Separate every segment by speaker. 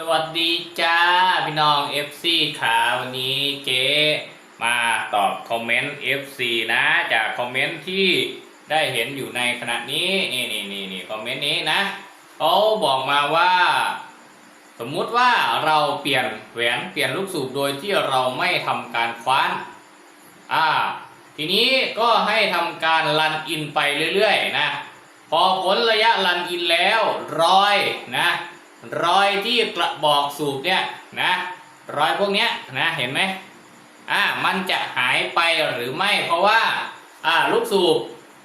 Speaker 1: สวัสดีจ้าพี่น้อง FC ขาวันนี้เจ๊มาตอบคอมเมนต์ FC นะจากคอมเมนต์ที่ได้เห็นอยู่ในขณะนี้นี่นี่นี่นี่คอมเมนต์นี้นะเขาบอกมาว่า สมมุติว่าเราเปลี่ยนแหวนเปลี่ยนลูกสูบโดยที่เราไม่ทำการคว้านอ่าทีนี้ก็ให้ทำการรันอินไปเรื่อยๆนะพอผลระยะรันอินแล้วรอยนะ รอยที่กระบอกสูบเนี่ยนะรอยพวกเนี้ยนะเห็นไหมอ่ามันจะหายไปหรือไม่เพราะว่าอ่าลูกสูบ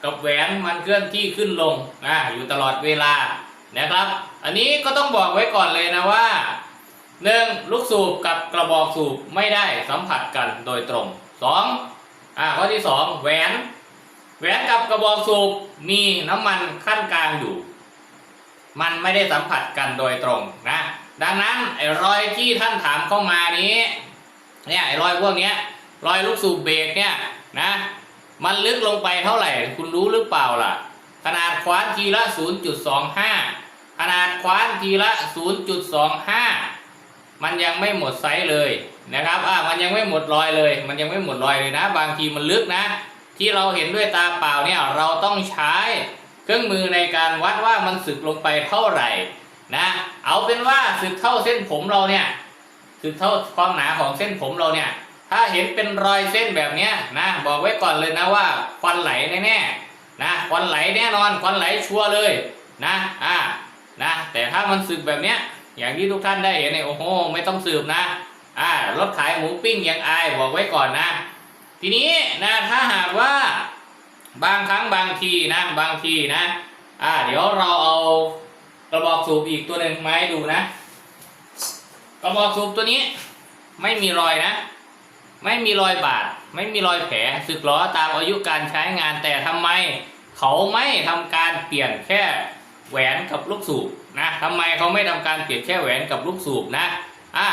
Speaker 1: กับแหวนมันเคลื่อนที่ขึ้นลงนะอยู่ตลอดเวลานะครับ อันนี้ก็ต้องบอกไว้ก่อนเลยนะว่าหนึ่งลูกสูบกับกระบอกสูบไม่ได้สัมผัสกันโดยตรงสองอ่าข้อที่สองแหวน แหวนกับกระบอกสูบมีน้ำมันขั้นกลางอยู่ มันไม่ได้สัมผัสกันโดยตรงนะ ดังนั้นไอ้รอยที่ท่านถามเข้ามานี้เนี่ยไอ้รอยพวกนี้รอยลูกสูบเบรกเนี่ยนะ มันลึกลงไปเท่าไหร่ คุณรู้หรือเปล่าล่ะ ขนาดคว้านทีละ 0.25 ขนาดคว้านทีละ 0.25 มันยังไม่หมดไซส์เลยนะครับอ่ามันยังไม่หมดรอยเลย มันยังไม่หมดรอยเลยนะ บางทีมันลึกนะ ที่เราเห็นด้วยตาเปล่าเนี่ยเราต้องใช้ เครื่องมือในการวัดว่ามันสึกลงไปเท่าไหร่นะเอาเป็นว่าสึกเท่าเส้นผมเราเนี่ยสึกเท่าความหนาของเส้นผมเราเนี่ย ถ้าเห็นเป็นรอยเส้นแบบเนี้ยนะบอกไว้ก่อนเลยนะว่าควันไหลแน่ๆนะควันไหลแน่นอนควันไหลชัวร์เลยนะอ่านะแต่ถ้ามันสึกแบบเนี้ยอย่างที่ทุกท่านได้เห็นเนี่ยโอ้โหไม่ต้องสืบนะอ่ารถขายหมูปิ้งยังอายบอกไว้ก่อนนะ ทีนี้นะถ้าหากว่า บางครั้งบางทีนะบางทีนะ อ่า เดี๋ยวเราเอากระบอกสูบอีกตัวหนึ่งมาให้ดูนะ กระบอกสูบตัวนี้ ไม่มีรอยนะ ไม่มีรอยบาด ไม่มีรอยแผลสึกหรอตามอายุการใช้งานแต่ทำไม เขาไม่ทำการเปลี่ยนแค่แหวนกับลูกสูบนะทำไมเขาไม่ทำการเปลี่ยนแค่แหวนกับลูกสูบนะอ่า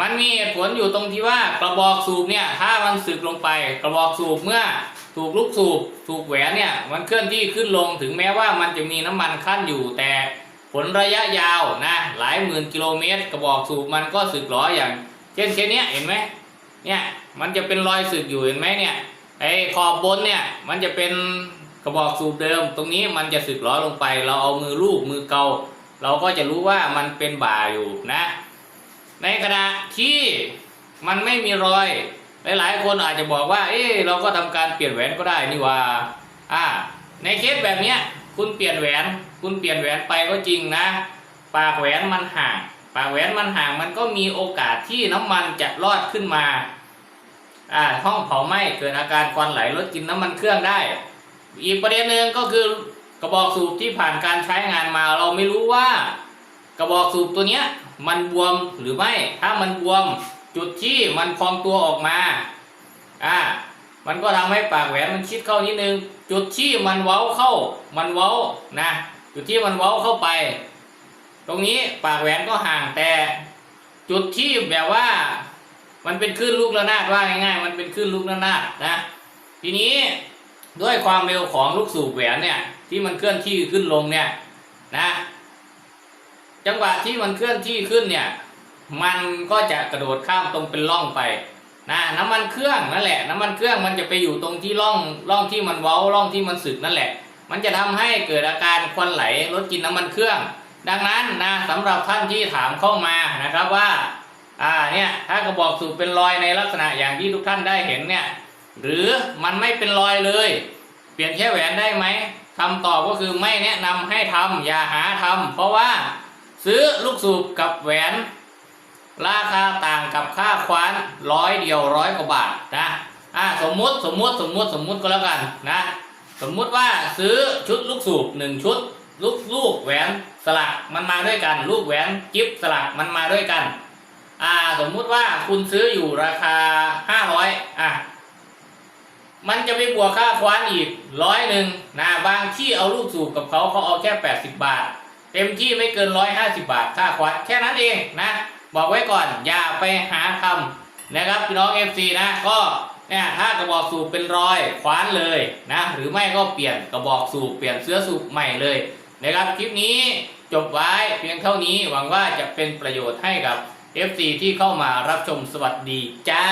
Speaker 1: มันมีเหตุผลอยู่ตรงที่ว่ากระบอกสูบเนี่ยถ้ามันสึกลงไป กระบอกสูบเมื่อ ถูกลูกสูบถูกแหวนเนี่ยมันเคลื่อนที่ขึ้นลงถึงแม้ว่ามันจะมีน้ำมันขั้นอยู่ แต่ผลระยะยาวนะหลายหมื่นกิโลเมตร กระบอกสูบมันก็สึกหรออย่าง เช่นเคสเนี้ยเห็นไหมเนี่ยมันจะเป็นรอยสึกอยู่เห็นไหมเนี่ยไอ้ขอบบนเนี่ยมันจะเป็นกระบอกสูบเดิม ตรงนี้มันจะสึกหรอลงไป เราเอามือลูบมือเกา เราก็จะรู้ว่ามันเป็นบ่าอยู่นะ ในขณะที่มันไม่มีรอย หลายๆคนอาจจะบอกว่า เอ๊ะเราก็ทำการเปลี่ยนแหวนก็ได้นี่ว่าอ่า ในเคสแบบเนี้ย คุณเปลี่ยนแหวน คุณเปลี่ยนแหวนไปก็จริงนะ ปากแหวนมันห่าง ปากแหวนมันห่างมันก็มีโอกาสที่น้ำมันจะรอดขึ้นมาอ่าห้องเผาไหม้เกิดอาการควันไหลลดกินน้ำมันเครื่องได้ อีกประเด็นหนึ่งก็คือกระบอกสูบที่ผ่านการใช้งานมาเราไม่รู้ว่า กระบอกสูบตัวเนี้ยมันบวมหรือไม่ ถ้ามันบวม จุดที่มันพองตัวออกมาอ่ามันก็ทำให้ปากแหวนมันชิดเข้านิดนึง จุดที่มันเว้าเข้า มันเว้านะจุดที่มันเว้าเข้าไป ตรงนี้ปากแหวนก็ห่างแต่ จุดที่แบบว่า มันเป็นคลื่นลูกระนาดว่าง่ายๆ มันเป็นคลื่นลูกระนาดนะ ทีนี้ด้วยความเร็วของลูกสูบแหวนเนี่ยที่มันเคลื่อนที่ขึ้นลงเนี่ยนะ จังหวะที่มันเคลื่อนที่ขึ้นเนี่ย มันก็จะกระโดดข้ามตรงเป็นร่องไปนะน้ำมันเครื่องนั่นแหละ น้ำมันเครื่องมันจะไปอยู่ตรงที่ร่องร่องที่มันเว้าร่องที่มันสึกนั่นแหละ มันจะทำให้เกิดอาการควันไหลลดกินน้ำมันเครื่อง ดังนั้นนะสำหรับท่านที่ถามเข้ามานะครับว่าอ่าเนี่ยถ้ากระบอกสูบเป็นรอยในลักษณะอย่างที่ทุกท่านได้เห็นเนี่ยหรือมันไม่เป็นรอยเลย เปลี่ยนแค่แหวนได้ไหมคำตอบก็คือไม่แนะนำให้ทำอย่าหาทำเพราะว่าซื้อลูกสูบกับแหวน ราคาต่างกับค่าคว้านร้อยเดียวร้อยกว่าบาทนะอ่าสมมุติสมมุติสมมุติสมมุติก็แล้วกันนะสมมุติว่าซื้อชุดลูกสูบหนึ่งชุด ลูกลูกแหวนสลักมันมาด้วยกัน ลูกแหวนกิฟสลักมันมาด้วยกัน อ่าสมมุติว่าคุณซื้ออยู่ราคาห้าร้อยอะมันจะไปบวกค่าคว้านอีกร้อยหนึ่งนะบางที่เอาลูกสูบกับเขาเขาเอาแค่ 80 บาท เต็มที่ไม่เกิน 150 บาทค่าคว้านแค่นั้นเองนะ บอกไว้ก่อนอย่าไปหาทำนะครับพี่น้อง FC นะก็เนี่ยถ้ากระบอกสูบเป็นรอยคว้านเลยนะหรือไม่ก็เปลี่ยนกระบอกสูบเปลี่ยนเสื้อสูบใหม่เลยนะครับคลิปนี้จบไว้เพียงเท่านี้หวังว่าจะเป็นประโยชน์ให้กับ FC ที่เข้ามารับชมสวัสดีจ้า